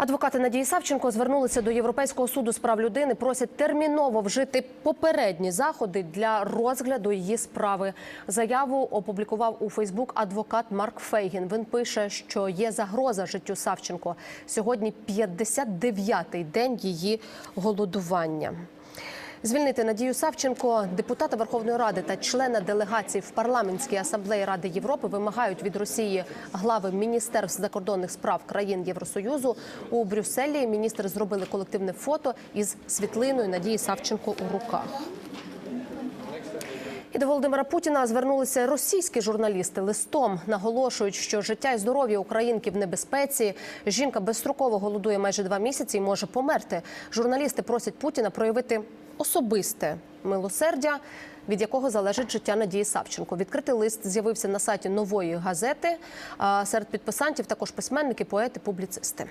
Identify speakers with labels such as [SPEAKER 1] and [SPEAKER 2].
[SPEAKER 1] Адвокати Надії Савченко звернулися до Європейського суду з прав людини. Просять терміново вжити попередні заходи для розгляду її справи. Заяву опублікував у Фейсбук адвокат Марк Фейгін. Він пише, що є загроза життю Савченко. Сьогодні 59-й день її голодування. Звільнити Надію Савченко, депутата Верховної Ради та члена делегації в парламентській асамблеї Ради Європи вимагають від Росії глави міністерств закордонних справ країн Євросоюзу. У Брюсселі міністри зробили колективне фото із світлиною Надії Савченко у руках. І до Володимира Путіна звернулися російські журналісти листом. Наголошують, що життя і здоров'я українки в небезпеці. Жінка безстроково голодує майже два місяці і може померти. Журналісти просять Путіна проявити особисте милосердя, від якого залежить життя Надії Савченко. Відкритий лист з'явився на сайті нової газети. Серед підписантів також письменники, поети, публіцисти.